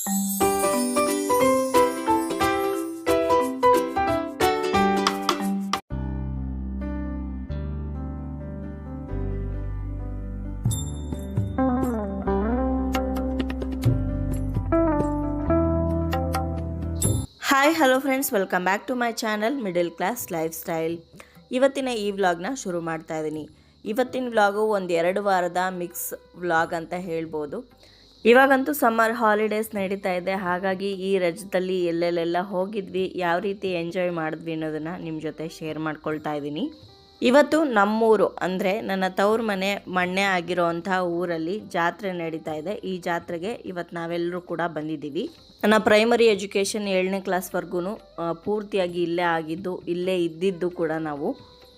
Hi hello friends welcome back to my channel middle class lifestyle ಇವತ್ತಿನ ಈ ವ್ಲಾಗ್ನ ಶುರು ಮಾಡ್ತಾ ಇದ್ದೀನಿ ಇವತ್ತಿನ ವ್ಲಾಗು ಒಂದು ಎರಡು ವಾರದ ಮಿಕ್ಸ್ ವ್ಲಾಗ್ ಅಂತ ಹೇಳ್ಬೋದು. ಇವಾಗಂತೂ ಸಮ್ಮರ್ ಹಾಲಿಡೇಸ್ ನಡೀತಾ ಇದೆ. ಹಾಗಾಗಿ ಈ ರಜದಲ್ಲಿ ಎಲ್ಲೆಲ್ಲೆಲ್ಲ ಹೋಗಿದ್ವಿ. ಯಾವ ರೀತಿ ಎಂಜಾಯ್ ಮಾಡಿದ್ವಿ ಅನ್ನೋದನ್ನು ನಿಮ್ಮ ಜೊತೆ ಶೇರ್ ಮಾಡ್ಕೊಳ್ತಾ ಇದ್ದೀನಿ. ಇವತ್ತು ನಮ್ಮೂರು, ಅಂದರೆ ನನ್ನ ತವ್ರ ಮನೆ, ಮಣ್ಣೆ ಆಗಿರೋವಂಥ ಊರಲ್ಲಿ ಜಾತ್ರೆ ನಡೀತಾ ಇದೆ. ಈ ಜಾತ್ರೆಗೆ ಇವತ್ತು ನಾವೆಲ್ಲರೂ ಕೂಡ ಬಂದಿದ್ದೀವಿ. ನನ್ನ ಪ್ರೈಮರಿ ಎಜುಕೇಷನ್ ಏಳನೇ ಕ್ಲಾಸ್ವರೆಗೂ ಪೂರ್ತಿಯಾಗಿ ಇಲ್ಲೇ ಆಗಿದ್ದು, ಇಲ್ಲೇ ಇದ್ದಿದ್ದು ಕೂಡ ನಾವು.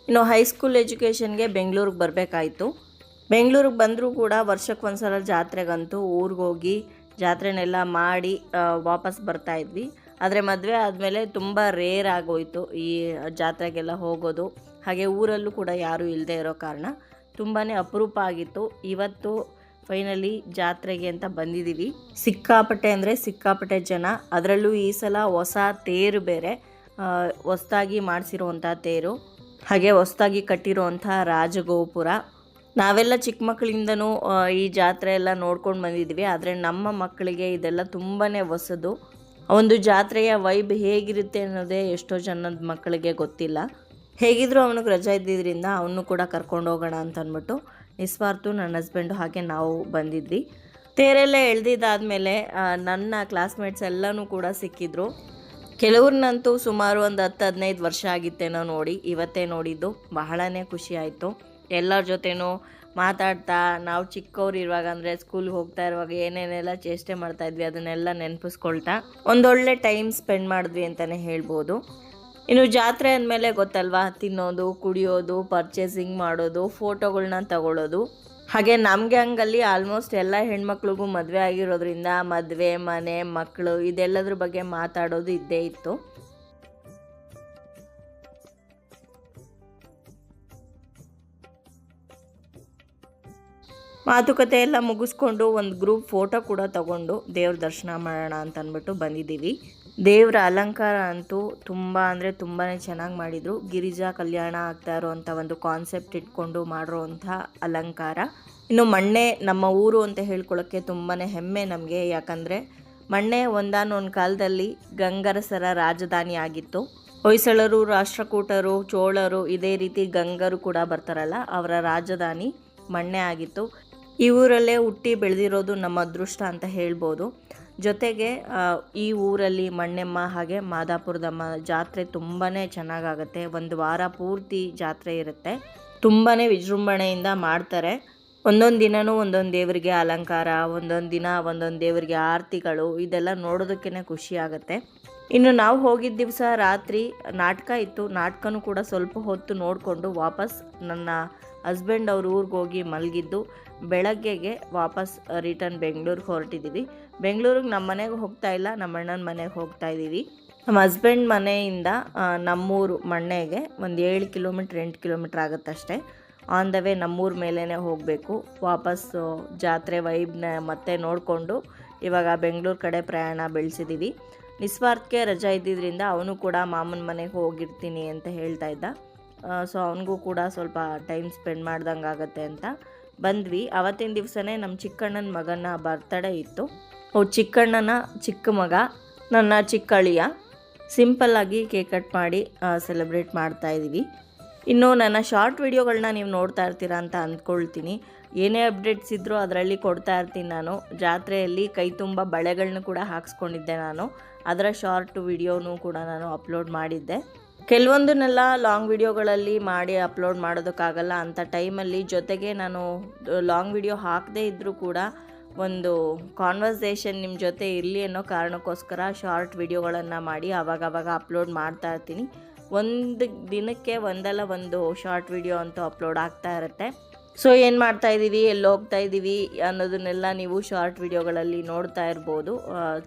ಇನ್ನು ಹೈಸ್ಕೂಲ್ ಎಜುಕೇಷನ್ಗೆ ಬೆಂಗಳೂರಿಗೆ ಬರಬೇಕಾಯಿತು. ಬೆಂಗಳೂರಿಗೆ ಬಂದರೂ ಕೂಡ ವರ್ಷಕ್ಕೆ ಒಂದ್ಸಲ ಜಾತ್ರೆಗಂತೂ ಊರಿಗೆ ಹೋಗಿ ಜಾತ್ರೆನೆಲ್ಲ ಮಾಡಿ ವಾಪಸ್ ಬರ್ತಾ ಇದ್ವಿ. ಆದರೆ ಮದುವೆ ಆದಮೇಲೆ ತುಂಬ ರೇರ್ ಆಗೋಯ್ತು ಈ ಜಾತ್ರೆಗೆಲ್ಲ ಹೋಗೋದು. ಹಾಗೆ ಊರಲ್ಲೂ ಕೂಡ ಯಾರೂ ಇಲ್ಲದೆ ಇರೋ ಕಾರಣ ತುಂಬಾ ಅಪರೂಪ ಆಗಿತ್ತು. ಇವತ್ತು ಫೈನಲಿ ಜಾತ್ರೆಗೆ ಅಂತ ಬಂದಿದ್ದೀವಿ ಸಿಕ್ಕಾಪಟ್ಟೆ ಅಂದರೆ ಸಿಕ್ಕಾಪಟ್ಟೆ ಜನ. ಅದರಲ್ಲೂ ಈ ಸಲ ಹೊಸ ತೇರು ಬೇರೆ ಹೊಸ್ದಾಗಿ ಮಾಡಿಸಿರುವಂಥ ತೇರು. ಹಾಗೆ ಹೊಸ್ದಾಗಿ ಕಟ್ಟಿರುವಂಥ ರಾಜಗೋಪುರ. ನಾವೆಲ್ಲ ಚಿಕ್ಕ ಮಕ್ಕಳಿಂದನೂ ಈ ಜಾತ್ರೆ ಎಲ್ಲ ನೋಡ್ಕೊಂಡು ಬಂದಿದ್ವಿ. ಆದರೆ ನಮ್ಮ ಮಕ್ಕಳಿಗೆ ಇದೆಲ್ಲ ತುಂಬಾ ಹೊಸದು. ಒಂದು ಜಾತ್ರೆಯ ವೈಬ್ ಹೇಗಿರುತ್ತೆ ಅನ್ನೋದೇ ಎಷ್ಟೋ ಜನದ ಮಕ್ಕಳಿಗೆ ಗೊತ್ತಿಲ್ಲ. ಹೇಗಿದ್ರೂ ಅವನಿಗೆ ರಜಾ ಇದ್ದಿದ್ದರಿಂದ ಅವನು ಕೂಡ ಕರ್ಕೊಂಡು ಹೋಗೋಣ ಅಂತ ಅಂದ್ಬಿಟ್ಟು ನಿಸ್ವಾರ್ಥ ನನ್ನ ಹಸ್ಬೆಂಡು ಹಾಗೆ ನಾವು ಬಂದಿದ್ವಿ. ತೇರೆಲ್ಲ ಎಳ್ದಿದ್ದಾದಮೇಲೆ ನನ್ನ ಕ್ಲಾಸ್ಮೇಟ್ಸ್ ಎಲ್ಲನೂ ಕೂಡ ಸಿಕ್ಕಿದ್ರು. ಕೆಲವ್ರನ್ನಂತೂ ಸುಮಾರು ಒಂದು ಹತ್ತು ಹದಿನೈದು ವರ್ಷ ಆಗಿತ್ತೇನೋ ನೋಡಿ, ಇವತ್ತೇ ನೋಡಿದ್ದು. ಬಹಳನೇ ಖುಷಿ ಆಯಿತು. ಎಲ್ಲರ ಜೊತೆನೂ ಮಾತಾಡ್ತಾ ನಾವು ಚಿಕ್ಕವ್ರು ಇರುವಾಗ ಅಂದರೆ ಸ್ಕೂಲ್ಗೆ ಹೋಗ್ತಾ ಇರುವಾಗ ಏನೇನೆಲ್ಲ ಚೇಷ್ಟೆ ಮಾಡ್ತಾ ಇದ್ವಿ, ಅದನ್ನೆಲ್ಲ ನೆನಪಿಸ್ಕೊಳ್ತಾ ಒಂದೊಳ್ಳೆ ಟೈಮ್ ಸ್ಪೆಂಡ್ ಮಾಡಿದ್ವಿ ಅಂತಲೇ ಹೇಳ್ಬೋದು. ಇನ್ನು ಜಾತ್ರೆ ಅಂದಮೇಲೆ ಗೊತ್ತಲ್ವಾ, ತಿನ್ನೋದು, ಕುಡಿಯೋದು ಪರ್ಚೇಸಿಂಗ್ ಮಾಡೋದು ಫೋಟೋಗಳನ್ನ ತಗೊಳ್ಳೋದು ಹಾಗೆ ನಮಗೆ ಹಂಗಲ್ಲಿ ಆಲ್ಮೋಸ್ಟ್ ಎಲ್ಲ ಹೆಣ್ಮಕ್ಳಿಗೂ ಮದುವೆ ಆಗಿರೋದ್ರಿಂದ ಮದುವೆ, ಮನೆ ಮಕ್ಕಳು ಇದೆಲ್ಲದ್ರ ಬಗ್ಗೆ ಮಾತಾಡೋದು ಇದ್ದೇ ಇತ್ತು. ಮಾತುಕತೆ ಎಲ್ಲ ಮುಗಿಸ್ಕೊಂಡು ಒಂದು ಗ್ರೂಪ್ ಫೋಟೋ ಕೂಡ ತಗೊಂಡು ದೇವ್ರ ದರ್ಶನ ಮಾಡೋಣ ಅಂತ ಅಂದ್ಬಿಟ್ಟು ಬಂದಿದ್ದೀವಿ. ದೇವರ ಅಲಂಕಾರ ಅಂತೂ ತುಂಬ ಅಂದರೆ ತುಂಬಾ ಚೆನ್ನಾಗಿ ಮಾಡಿದರು. ಗಿರಿಜಾ ಕಲ್ಯಾಣ ಆಗ್ತಾ ಇರೋವಂಥ ಒಂದು ಕಾನ್ಸೆಪ್ಟ್ ಇಟ್ಕೊಂಡು ಮಾಡಿರೋವಂಥ ಅಲಂಕಾರ. ಇನ್ನು ಮಣ್ಣೆ ನಮ್ಮ ಊರು ಅಂತ ಹೇಳ್ಕೊಳ್ಳೋಕ್ಕೆ ತುಂಬಾ ಹೆಮ್ಮೆ ನಮಗೆ. ಯಾಕಂದರೆ ಮಣ್ಣೆ ಒಂದಾನೊಂದು ಕಾಲದಲ್ಲಿ ಗಂಗರಸರ ರಾಜಧಾನಿ ಆಗಿತ್ತು. ಹೊಯ್ಸಳರು, ರಾಷ್ಟ್ರಕೂಟರು, ಚೋಳರು ಇದೇ ರೀತಿ ಗಂಗರು ಕೂಡ ಬರ್ತಾರಲ್ಲ, ಅವರ ರಾಜಧಾನಿ ಮಣ್ಣೆ ಆಗಿತ್ತು. ಈ ಊರಲ್ಲೇ ಹುಟ್ಟಿ ಬೆಳೆದಿರೋದು ನಮ್ಮ ಅದೃಷ್ಟ ಅಂತ ಹೇಳ್ಬೋದು. ಜೊತೆಗೆ ಈ ಊರಲ್ಲಿ ಮಣ್ಣೆಮ್ಮ ಹಾಗೆ ಮಾದಾಪುರದಮ್ಮ ಜಾತ್ರೆ ತುಂಬಾ ಚೆನ್ನಾಗಾಗತ್ತೆ. ಒಂದು ವಾರ ಪೂರ್ತಿ ಜಾತ್ರೆ ಇರುತ್ತೆ. ತುಂಬಾ ವಿಜೃಂಭಣೆಯಿಂದ ಮಾಡ್ತಾರೆ. ಒಂದೊಂದು ದಿನವೂ ಒಂದೊಂದು ದೇವರಿಗೆ ಅಲಂಕಾರ, ಒಂದೊಂದು ದಿನ ಒಂದೊಂದು ದೇವರಿಗೆ ಆರತಿಗಳು, ಇದೆಲ್ಲ ನೋಡೋದಕ್ಕೇ ಖುಷಿ ಆಗುತ್ತೆ. ಇನ್ನು ನಾವು ಹೋಗಿದ್ದ ದಿವಸ ರಾತ್ರಿ ನಾಟಕ ಇತ್ತು. ನಾಟಕನೂ ಕೂಡ ಸ್ವಲ್ಪ ಹೊತ್ತು ನೋಡಿಕೊಂಡು ವಾಪಸ್ ನನ್ನ ಹಸ್ಬೆಂಡ್ ಅವ್ರ ಊರಿಗೆ ಹೋಗಿ ಮಲಗಿದ್ದು ಬೆಳಗ್ಗೆಗೆ ವಾಪಸ್ ರಿಟರ್ನ್ ಬೆಂಗಳೂರಿಗೆ ಹೊರಟಿದ್ದೀವಿ ಬೆಂಗಳೂರಿಗೆ ನಮ್ಮ ಮನೆಗೆ ಹೋಗ್ತಾ ಇಲ್ಲ ನಮ್ಮ ಅಣ್ಣನ ಮನೆಗೆ ಹೋಗ್ತಾ ಇದ್ದೀವಿ ನಮ್ಮ ಹಸ್ಬೆಂಡ್ ಮನೆಯಿಂದ ನಮ್ಮೂರು ಮಣ್ಣೆಗೆ ಒಂದು ಏಳು ಕಿಲೋಮೀಟ್ರ್, ಎಂಟು ಕಿಲೋಮೀಟ್ರ್ ಆಗುತ್ತಷ್ಟೇ. ಆನ್ ದ ವೇ ನಮ್ಮೂರ ಮೇಲೇ ಹೋಗಬೇಕು. ವಾಪಸ್ಸು ಜಾತ್ರೆ ವೈಬ್ನ ಮತ್ತೆ ನೋಡಿಕೊಂಡು ಇವಾಗ ಬೆಂಗಳೂರು ಕಡೆ ಪ್ರಯಾಣ ಬೆಳೆಸಿದ್ದೀವಿ ನಿಸ್ವಾರ್ಥಕ್ಕೆ ರಜಾ ಇದ್ದಿದ್ದರಿಂದ ಅವನು ಕೂಡ ಮಾಮನ ಮನೆಗೆ ಹೋಗಿರ್ತೀನಿ ಅಂತ ಹೇಳ್ತಾ ಇದ್ದ. ಸೊ ಅವನಿಗೂ ಕೂಡ ಸ್ವಲ್ಪ ಟೈಮ್ ಸ್ಪೆಂಡ್ ಮಾಡ್ದಂಗೆ ಆಗುತ್ತೆ ಅಂತ. ಬಂದ್ವಿ. ಅವತ್ತಿನ ದಿವಸನೇ ನಮ್ಮ ಚಿಕ್ಕಣ್ಣನ ಮಗನ ಬರ್ತಡೇ ಇತ್ತು. ಅವ್ರ ಚಿಕ್ಕಣ್ಣನ ಚಿಕ್ಕ ಮಗ, ನನ್ನ ಚಿಕ್ಕಳಿಯ. ಸಿಂಪಲ್ಲಾಗಿ ಕೇಕ್ ಕಟ್ ಮಾಡಿ ಸೆಲೆಬ್ರೇಟ್ ಮಾಡ್ತಾ ಇದ್ದೀವಿ ಇನ್ನು ನನ್ನ ಶಾರ್ಟ್ ವಿಡಿಯೋಗಳನ್ನ ನೀವು ನೋಡ್ತಾ ಇರ್ತೀರಾ ಅಂತ ಅಂದ್ಕೊಳ್ತೀನಿ. ಏನೇ ಅಪ್ಡೇಟ್ಸ್ ಇದ್ದರೂ ಅದರಲ್ಲಿ ಕೊಡ್ತಾ ಇರ್ತೀನಿ ನಾನು. ಜಾತ್ರೆಯಲ್ಲಿ ಕೈ ತುಂಬ ಬಳೆಗಳನ್ನ ಕೂಡ ಹಾಕ್ಸ್ಕೊಂಡಿದ್ದೆ ನಾನು. ಅದರ ಶಾರ್ಟ್ ವಿಡಿಯೋನೂ ಕೂಡ ನಾನು ಅಪ್ಲೋಡ್ ಮಾಡಿದ್ದೆ. ಕೆಲವೊಂದನ್ನೆಲ್ಲ ಲಾಂಗ್ ವಿಡಿಯೋಗಳಲ್ಲಿ ಮಾಡಿ ಅಪ್ಲೋಡ್ ಮಾಡೋದಕ್ಕಾಗಲ್ಲ ಅಂಥ ಟೈಮಲ್ಲಿ ಜೊತೆಗೆ ನಾನು ಲಾಂಗ್ ವಿಡಿಯೋ ಹಾಕದೇ ಇದ್ದರೂ ಕೂಡ ಒಂದು ಕಾನ್ವರ್ಸೇಷನ್ ನಿಮ್ಮ ಜೊತೆ ಇರಲಿ ಅನ್ನೋ ಕಾರಣಕ್ಕೋಸ್ಕರ ಶಾರ್ಟ್ ವಿಡಿಯೋಗಳನ್ನು ಮಾಡಿ ಆವಾಗವಾಗ ಅಪ್ಲೋಡ್ ಮಾಡ್ತಾ ಇರ್ತೀನಿ. ಒಂದು ದಿನಕ್ಕೆ ಒಂದಲ್ಲ ಒಂದು ಶಾರ್ಟ್ ವಿಡಿಯೋ ಅಂತೂ ಅಪ್ಲೋಡ್ ಆಗ್ತಾ ಇರುತ್ತೆ. ಸೊ ಏನು ಮಾಡ್ತಾ ಇದ್ದೀವಿ? ಎಲ್ಲಿ ಹೋಗ್ತಾ ಇದ್ದೀವಿ? ಅನ್ನೋದನ್ನೆಲ್ಲ ನೀವು ಶಾರ್ಟ್ ವಿಡಿಯೋಗಳಲ್ಲಿ ನೋಡ್ತಾ ಇರ್ಬೋದು.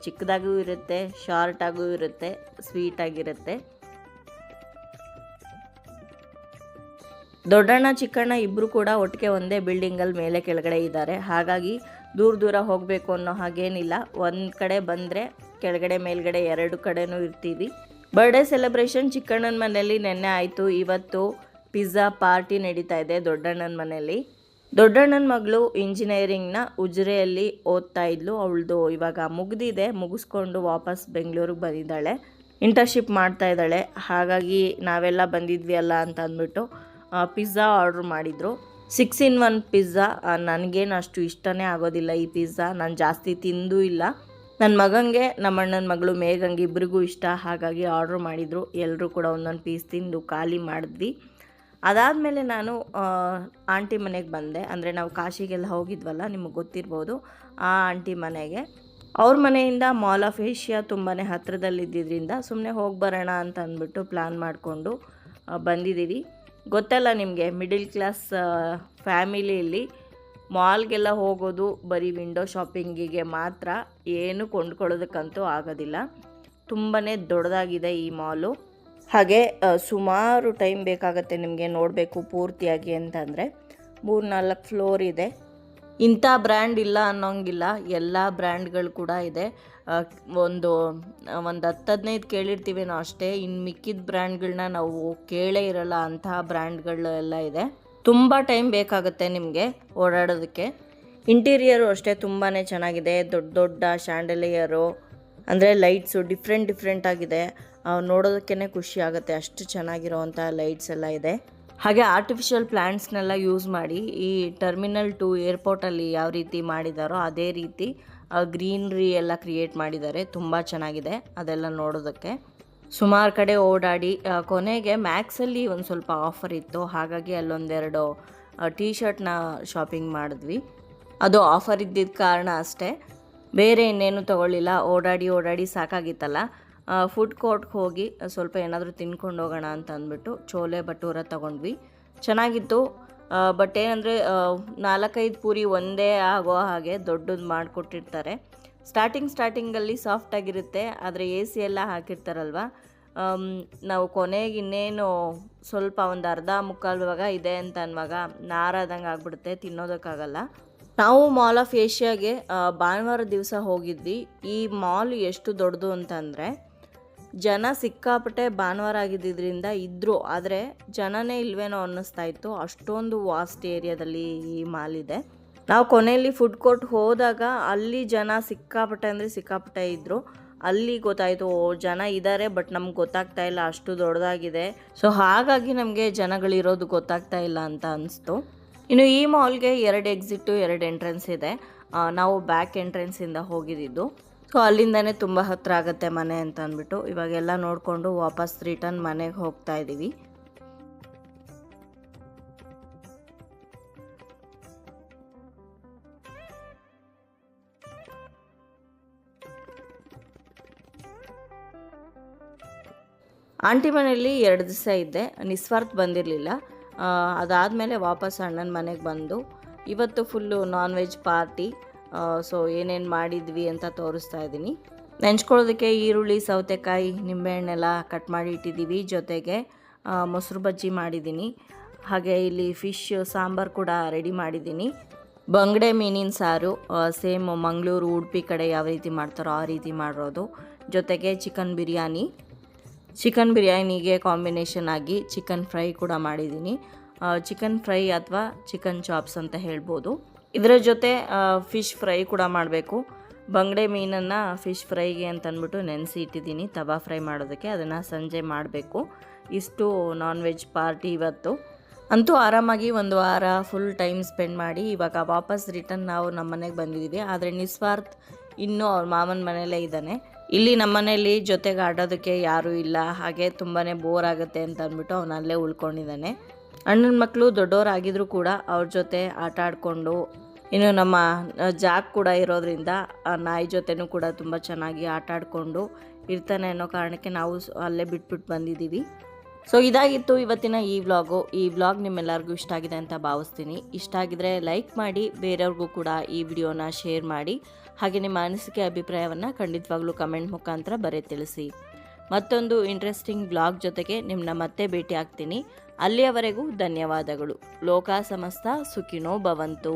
ಚಿಕ್ಕದಾಗೂ ಇರುತ್ತೆ ಶಾರ್ಟಾಗೂ ಇರುತ್ತೆ ಸ್ವೀಟಾಗಿರುತ್ತೆ ದೊಡ್ಡಣ್ಣ, ಚಿಕ್ಕಣ್ಣ ಇಬ್ಬರು ಕೂಡ ಒಟ್ಟಿಗೆ ಒಂದೇ ಬಿಲ್ಡಿಂಗಲ್ಲಿ ಮೇಲೆ ಕೆಳಗಡೆ ಇದ್ದಾರೆ. ಹಾಗಾಗಿ ದೂರ ದೂರ ಹೋಗಬೇಕು ಅನ್ನೋ ಹಾಗೇನಿಲ್ಲ. ಒಂದು ಕಡೆ ಬಂದರೆ ಕೆಳಗಡೆ ಮೇಲ್ಗಡೆ ಎರಡು ಕಡೆನೂ ಇರ್ತೀವಿ. ಬರ್ಡೇ ಸೆಲೆಬ್ರೇಷನ್ ಚಿಕ್ಕಣ್ಣನ ಮನೆಯಲ್ಲಿ ನೆನ್ನೆ ಆಯಿತು. ಇವತ್ತು ಪಿಜ್ಜಾ ಪಾರ್ಟಿ ನಡೀತಾ ಇದೆ ದೊಡ್ಡಣ್ಣನ ಮನೆಯಲ್ಲಿ. ದೊಡ್ಡಣ್ಣನ ಮಗಳು ಇಂಜಿನಿಯರಿಂಗ್ನ ಉಜ್ರೆಯಲ್ಲಿ ಓದ್ತಾ ಇದ್ಲು. ಅವಳದು ಇವಾಗ ಮುಗ್ದಿದೆ. ಮುಗಿಸ್ಕೊಂಡು ವಾಪಸ್ ಬೆಂಗಳೂರಿಗೆ ಬಂದಿದ್ದಾಳೆ. ಇಂಟರ್ನ್ಶಿಪ್ ಮಾಡ್ತಾ ಇದ್ದಾಳೆ. ಹಾಗಾಗಿ ನಾವೆಲ್ಲ ಬಂದಿದ್ವಿ ಅಲ್ಲ ಅಂತ ಅಂದ್ಬಿಟ್ಟು ಪಿಜ್ಜಾ ಆರ್ಡ್ರ್ ಮಾಡಿದರು. ಸಿಕ್ಸ್ ಇನ್ ಒನ್ ಪಿಜ್ಜಾ ನನಗೇನು ಅಷ್ಟು ಇಷ್ಟನೇ ಆಗೋದಿಲ್ಲ ಈ ಪಿಜ್ಜಾ ನಾನು ಜಾಸ್ತಿ ತಿಂದೂ ಇಲ್ಲ. ನನ್ನ ಮಗನಿಗೆ ನಮ್ಮ ಅಣ್ಣನ ಮಗಳು, ಮೇಘಂಗೆ ಇಬ್ಬರಿಗೂ ಇಷ್ಟ. ಹಾಗಾಗಿ ಆರ್ಡ್ರ್ ಮಾಡಿದರು. ಎಲ್ಲರೂ ಕೂಡ ಒಂದೊಂದು ಪೀಸ್ ತಿಂದು ಖಾಲಿ ಮಾಡಿದ್ವಿ. ಅದಾದಮೇಲೆ ನಾನು ಆಂಟಿ ಮನೆಗೆ ಬಂದೆ. ಅಂದರೆ ನಾವು ಕಾಶಿಗೆಲ್ಲ ಹೋಗಿದ್ವಲ್ಲ, ನಿಮಗೆ ಗೊತ್ತಿರ್ಬೋದು. ಆ ಆಂಟಿ ಮನೆಗೆ. ಅವ್ರ ಮನೆಯಿಂದ ಮಾಲ್ ಆಫ್ ಏಷ್ಯಾ ತುಂಬಾ ಹತ್ತಿರದಲ್ಲಿದ್ದರಿಂದ ಸುಮ್ಮನೆ ಹೋಗಿ ಬರೋಣ ಅಂತ ಅಂದ್ಬಿಟ್ಟು ಪ್ಲ್ಯಾನ್ ಮಾಡಿಕೊಂಡು ಬಂದಿದ್ದೀವಿ. ಗೊತ್ತಲ್ಲ ನಿಮಗೆ ಮಿಡಿಲ್ ಕ್ಲಾಸ್ ಫ್ಯಾಮಿಲಿಯಲ್ಲಿ ಮಾಲ್ಗೆಲ್ಲ ಹೋಗೋದು ಬರೀ ವಿಂಡೋ ಶಾಪಿಂಗಿಗೆ ಮಾತ್ರ ಏನು ಕೊಂಡ್ಕೊಳ್ಳೋದಕ್ಕಂತೂ ಆಗೋದಿಲ್ಲ. ತುಂಬಾ ದೊಡ್ಡದಾಗಿದೆ ಈ ಮಾಲು ಹಾಗೆ ಸುಮಾರು ಟೈಮ್ ಬೇಕಾಗತ್ತೆ ನಿಮಗೆ ನೋಡಬೇಕು ಪೂರ್ತಿಯಾಗಿ ಅಂತಂದರೆ. ಮೂರು ನಾಲ್ಕು ಫ್ಲೋರ್ ಇದೆ. ಇಂಥ ಬ್ರ್ಯಾಂಡ್ ಇಲ್ಲ ಅನ್ನೋಂಗಿಲ್ಲ. ಎಲ್ಲ ಬ್ರ್ಯಾಂಡ್ಗಳು ಕೂಡ ಇದೆ. ಒಂದು ಒಂದು ಹತ್ತು ಹದಿನೈದು ಕೇಳಿರ್ತೀವಿ ನಾವು ಅಷ್ಟೇ. ಇನ್ನು ಮಿಕ್ಕಿದ ಬ್ರ್ಯಾಂಡ್ಗಳನ್ನ ನಾವು ಕೇಳೇ ಇರಲ್ಲ. ಅಂತಹ ಬ್ರ್ಯಾಂಡ್ಗಳು ಎಲ್ಲ ಇದೆ. ತುಂಬ ಟೈಮ್ ಬೇಕಾಗುತ್ತೆ ನಿಮಗೆ ಓಡಾಡೋದಕ್ಕೆ. ಇಂಟೀರಿಯರು ಅಷ್ಟೇ ತುಂಬಾ ಚೆನ್ನಾಗಿದೆ. ದೊಡ್ಡ ದೊಡ್ಡ ಶ್ಯಾಂಡಲಿಯರು, ಅಂದರೆ ಲೈಟ್ಸು ಡಿಫ್ರೆಂಟ್ ಡಿಫ್ರೆಂಟಾಗಿದೆ ನೋಡೋದಕ್ಕೇ ಖುಷಿ ಆಗುತ್ತೆ. ಅಷ್ಟು ಚೆನ್ನಾಗಿರೋವಂಥ ಲೈಟ್ಸ್ ಎಲ್ಲ ಇದೆ. ಹಾಗೆ ಆರ್ಟಿಫಿಷಿಯಲ್ ಪ್ಲ್ಯಾಂಟ್ಸ್ನೆಲ್ಲ ಯೂಸ್ ಮಾಡಿ ಈ ಟರ್ಮಿನಲ್ ಟು ಏರ್ಪೋರ್ಟಲ್ಲಿ ಯಾವ ರೀತಿ ಮಾಡಿದಾರೋ ಅದೇ ರೀತಿ ಗ್ರೀನ್ರಿ ಎಲ್ಲ ಕ್ರಿಯೇಟ್ ಮಾಡಿದ್ದಾರೆ. ತುಂಬ ಚೆನ್ನಾಗಿದೆ ಅದೆಲ್ಲ ನೋಡೋದಕ್ಕೆ. ಸುಮಾರು ಕಡೆ ಓಡಾಡಿ ಕೊನೆಗೆ ಮ್ಯಾಕ್ಸಲ್ಲಿ ಒಂದು ಸ್ವಲ್ಪ ಆಫರ್ ಇತ್ತು. ಹಾಗಾಗಿ ಅಲ್ಲೊಂದೆರಡು ಟೀ ಶರ್ಟ್ನ ಶಾಪಿಂಗ್ ಮಾಡಿದ್ವಿ. ಅದು ಆಫರ್ ಇದ್ದಿದ್ದ ಕಾರಣ ಅಷ್ಟೇ. ಬೇರೆ ಇನ್ನೇನು ತಗೊಳ್ಳಿಲ್ಲ. ಓಡಾಡಿ ಓಡಾಡಿ ಸಾಕಾಗಿತ್ತಲ್ಲ. ಫುಡ್ ಕೋರ್ಟ್ಗೆ ಹೋಗಿ ಸ್ವಲ್ಪ ಏನಾದರೂ ತಿನ್ಕೊಂಡು ಹೋಗೋಣ ಅಂತ ಅಂದ್ಬಿಟ್ಟು ಚೋಲೆ ಭಟೂರ ತಗೊಂಡ್ವಿ. ಚೆನ್ನಾಗಿತ್ತು. ಬಟ್ ಏನಂದರೆ ನಾಲ್ಕೈದು ಪೂರಿ ಒಂದೇ ಆಗೋ ಹಾಗೆ ದೊಡ್ಡದು ಮಾಡಿಕೊಟ್ಟಿರ್ತಾರೆ. ಸ್ಟಾರ್ಟಿಂಗ್ ಸ್ಟಾರ್ಟಿಂಗಲ್ಲಿ ಸಾಫ್ಟಾಗಿರುತ್ತೆ ಆದರೆ ಎ ಸಿ ಎಲ್ಲ ಹಾಕಿರ್ತಾರಲ್ವ? ನಾವು ಕೊನೆಗೆ ಇನ್ನೇನು ಸ್ವಲ್ಪ ಒಂದು ಅರ್ಧ ಮುಕ್ಕಾಲು ಭಾಗ ಇದೆ ಅಂತ ಅನ್ವಾಗ ನಾರಾದಂಗೆ ಆಗ್ಬಿಡುತ್ತೆ, ತಿನ್ನೋದಕ್ಕಾಗಲ್ಲ. ನಾವು ಮಾಲ್ ಆಫ್ ಏಷ್ಯಾಗೆ ಭಾನುವಾರ ದಿವಸ ಹೋಗಿದ್ವಿ. ಈ ಮಾಲ್ ಎಷ್ಟು ದೊಡ್ಡದು ಅಂತಂದರೆ ಜನ ಸಿಕ್ಕಾಪಟ್ಟೆ ಭಾನುವಾರ ಆಗಿದ್ದರಿಂದ ಇದ್ದರು ಆದರೆ ಜನನೇ ಇಲ್ವೇನೋ ಅನ್ನಿಸ್ತಾ ಇತ್ತು. ಅಷ್ಟೊಂದು ವಾಸ್ಟ್ ಏರಿಯಾದಲ್ಲಿ ಈ ಮಾಲ್ ಇದೆ. ನಾವು ಕೊನೆಯಲ್ಲಿ ಫುಡ್ ಕೋರ್ಟ್ ಹೋದಾಗ ಅಲ್ಲಿ ಜನ ಸಿಕ್ಕಾಪಟ್ಟೆ ಅಂದರೆ ಸಿಕ್ಕಾಪಟ್ಟೆ ಇದ್ದರು ಅಲ್ಲಿ ಗೊತ್ತಾಯಿತು ಜನ ಇದ್ದಾರೆ ಬಟ್ ನಮ್ಗೆ ಗೊತ್ತಾಗ್ತಾ ಇಲ್ಲ, ಅಷ್ಟು ದೊಡ್ಡದಾಗಿದೆ. ಸೊ ಹಾಗಾಗಿ ನಮಗೆ ಜನಗಳಿರೋದು ಗೊತ್ತಾಗ್ತಾ ಇಲ್ಲ ಅಂತ ಅನಿಸ್ತು. ಇನ್ನು ಈ ಮಾಲ್ಗೆ ಎರಡು ಎಕ್ಸಿಟ್ಟು ಎರಡು ಎಂಟ್ರೆನ್ಸ್ ಇದೆ. ನಾವು ಬ್ಯಾಕ್ ಎಂಟ್ರೆನ್ಸಿಂದ ಹೋಗಿದ್ದಿದ್ದು ಸೊ ಅಲ್ಲಿಂದನೇ ತುಂಬ ಹತ್ತಿರ ಆಗುತ್ತೆ ಮನೆ ಅಂತ ಅಂದ್ಬಿಟ್ಟು ಇವಾಗೆಲ್ಲ ನೋಡಿಕೊಂಡು ವಾಪಸ್ ರಿಟರ್ನ್ ಮನೆಗೆ ಹೋಗ್ತಾ ಇದ್ದೀವಿ ಆಂಟಿ ಮನೆಯಲ್ಲಿ ಎರಡು ದಿವಸ ಇದ್ದೆ, ನಿಸ್ವಾರ್ಥ ಬಂದಿರಲಿಲ್ಲ. ಅದಾದಮೇಲೆ ವಾಪಸ್ ಅಣ್ಣನ ಮನೆಗೆ ಬಂದು, ಇವತ್ತು full non veg party so ಏನೇನು ಮಾಡಿದ್ವಿ ಅಂತ ತೋರಿಸ್ತಾ ಇದ್ದೀನಿ. ನೆಂಚ್ಕೊಳ್ಳೋದಕ್ಕೆ ಈರುಳ್ಳಿ, ಸೌತೆಕಾಯಿ, ನಿಂಬೆಹಣ್ಣೆಲ್ಲ ಕಟ್ ಮಾಡಿ ಇಟ್ಟಿದ್ದೀವಿ. ಜೊತೆಗೆ ಮೊಸರು ಬಜ್ಜಿ ಮಾಡಿದ್ದೀನಿ. ಹಾಗೆ ಇಲ್ಲಿ ಫಿಶ್ ಸಾಂಬಾರು ಕೂಡ ರೆಡಿ ಮಾಡಿದ್ದೀನಿ. ಬಂಗಡೆ ಮೀನಿನ ಸಾರು ಸೇಮ್ ಮಂಗಳೂರು, ಉಡುಪಿ ಕಡೆ ಯಾವ ರೀತಿ ಮಾಡ್ತಾರೋ ಆ ರೀತಿ ಮಾಡಿರೋದು ಜೊತೆಗೆ ಚಿಕನ್ ಬಿರಿಯಾನಿ. ಚಿಕನ್ ಬಿರಿಯಾನಿಗೆ ಕಾಂಬಿನೇಷನ್ ಆಗಿ ಚಿಕನ್ ಫ್ರೈ ಕೂಡ ಮಾಡಿದ್ದೀನಿ. ಚಿಕನ್ ಫ್ರೈ ಅಥವಾ ಚಿಕನ್ ಚಾಪ್ಸ್ ಅಂತ ಹೇಳ್ಬೋದು. ಇದರ ಜೊತೆ ಫಿಶ್ ಫ್ರೈ ಕೂಡ ಮಾಡಬೇಕು. ಬಂಗಡೆ ಮೀನನ್ನು ಫಿಶ್ ಫ್ರೈಗೆ ಅಂತ ಅಂದ್ಬಿಟ್ಟು ನೆನೆಸಿ ಇಟ್ಟಿದ್ದೀನಿ, ತವಾ ಫ್ರೈ ಮಾಡೋದಕ್ಕೆ. ಅದನ್ನು ಸಂಜೆ ಮಾಡಬೇಕು. ಇಷ್ಟು ನಾನ್ ವೆಜ್ ಪಾರ್ಟಿ ಇವತ್ತು. ಅಂತೂ ಆರಾಮಾಗಿ ಒಂದು ವಾರ ಫುಲ್ ಟೈಮ್ ಸ್ಪೆಂಡ್ ಮಾಡಿ ಇವಾಗ ವಾಪಸ್ ರಿಟರ್ನ್ ನಾವು ನಮ್ಮ ಮನೆಗೆ ಬಂದಿದ್ದೀವಿ ಆದರೆ ನಿಸ್ವಾರ್ಥ ಇನ್ನೂ ಅವ್ರ ಮಾಮನ ಮನೆಯಲ್ಲೇ ಇದ್ದಾನೆ. ಇಲ್ಲಿ ನಮ್ಮ ಮನೆಯಲ್ಲಿ ಜೊತೆಗೆ ಆಡೋದಕ್ಕೆ ಯಾರೂ ಇಲ್ಲ. ಹಾಗೆ ತುಂಬಾ ಬೋರ್ ಆಗುತ್ತೆ ಅಂತ ಅಂದ್ಬಿಟ್ಟು ಅವನಲ್ಲೇ ಉಳ್ಕೊಂಡಿದ್ದಾನೆ. ಅಣ್ಣನ ಮಕ್ಕಳು ದೊಡ್ಡವರಾಗಿದ್ರು ಕೂಡ ಅವ್ರ ಜೊತೆ ಆಟ ಆಡಿಕೊಂಡು ಇನ್ನು ನಮ್ಮ ಜಾಕ್ ಕೂಡ ಇರೋದ್ರಿಂದ ನಾಯಿ ಜೊತೆನೂ ಕೂಡ ತುಂಬ ಚೆನ್ನಾಗಿ ಆಟ ಆಡಿಕೊಂಡು ಇರ್ತಾನೆ ಅನ್ನೋ ಕಾರಣಕ್ಕೆ ನಾವು ಅಲ್ಲೇ ಬಿಟ್ಬಿಟ್ಟು ಬಂದಿದ್ದೀವಿ. ಸೊ ಇದಾಗಿತ್ತು ಇವತ್ತಿನ ಈ ವ್ಲಾಗು. ಈ ವ್ಲಾಗ್ ನಿಮ್ಮೆಲ್ಲರಿಗೂ ಇಷ್ಟ ಆಗಿದೆ ಅಂತ ಭಾವಿಸ್ತೀನಿ. ಇಷ್ಟ ಆಗಿದ್ರೆ ಲೈಕ್ ಮಾಡಿ, ಬೇರೆಯವ್ರಿಗೂ ಕೂಡ ಈ ವಿಡಿಯೋನ ಶೇರ್ ಮಾಡಿ. ಹಾಗೆ ನಿಮ್ಮ ಅನಿಸಿಕೆ, ಅಭಿಪ್ರಾಯವನ್ನು ಖಂಡಿತವಾಗ್ಲೂ ಕಮೆಂಟ್ ಮುಖಾಂತರ ಬರೆ ತಿಳಿಸಿ. ಮತ್ತೊಂದು ಇಂಟ್ರೆಸ್ಟಿಂಗ್ ಬ್ಲಾಗ್ ಜೊತೆಗೆ ನಿಮ್ಮನ್ನ ಮತ್ತೆ ಭೇಟಿ ಆಗ್ತೀನಿ ಅಲ್ಲಿಯವರೆಗೂ ಧನ್ಯವಾದಗಳು. ಲೋಕ ಸಮಸ್ತ ಸುಖಿನೋ ಭವಂತು.